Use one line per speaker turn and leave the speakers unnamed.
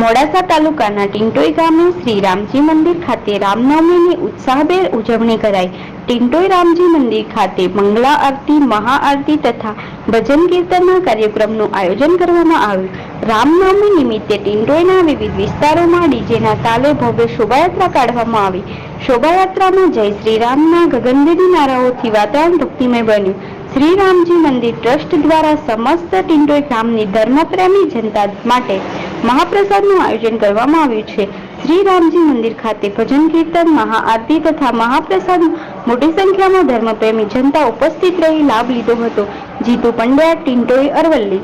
મોડાસા તાલુકાના ટિંટોઈ ગામે શ્રી રામજી મંદિર ખાતે રામનવમીની ઉત્સાહભેર ઉજવણી કરાઈ. ટિંટોઈ રામજી મંદિર ખાતે મંગળા આરતી મહાઆરતી તથા ભજન કીર્તનના કાર્યક્રમનું આયોજન કરવામાં આવ્યું. રામનવમી નિમિત્તે ટિંટોઈના વિવિધ વિસ્તારોમાં ડીજેના તાલે ભવ્ય શોભાયાત્રા કાઢવામાં આવી. શોભાયાત્રામાં જય શ્રી રામના ગગનભેદી નારાઓથી વાતાવરણ ભક્તિમય બન્યું. શ્રી રામજી મંદિર ટ્રસ્ટ દ્વારા સમસ્ત ટિંડોઈ ગામની ધર્મપ્રેમી જનતા માટે મહાપ્રસાદનું આયોજન કરવામાં આવ્યું છે. શ્રી રામજી મંદિર ખાતે ભજન કીર્તન, મહાઆરતી તથા મહાપ્રસાદ મોટી સંખ્યામાં ધર્મપ્રેમી જનતા ઉપસ્થિત રહી લાભ લીધો હતો. જીતુ પંડ્યા ટિંટોઈ અરવલ્લી.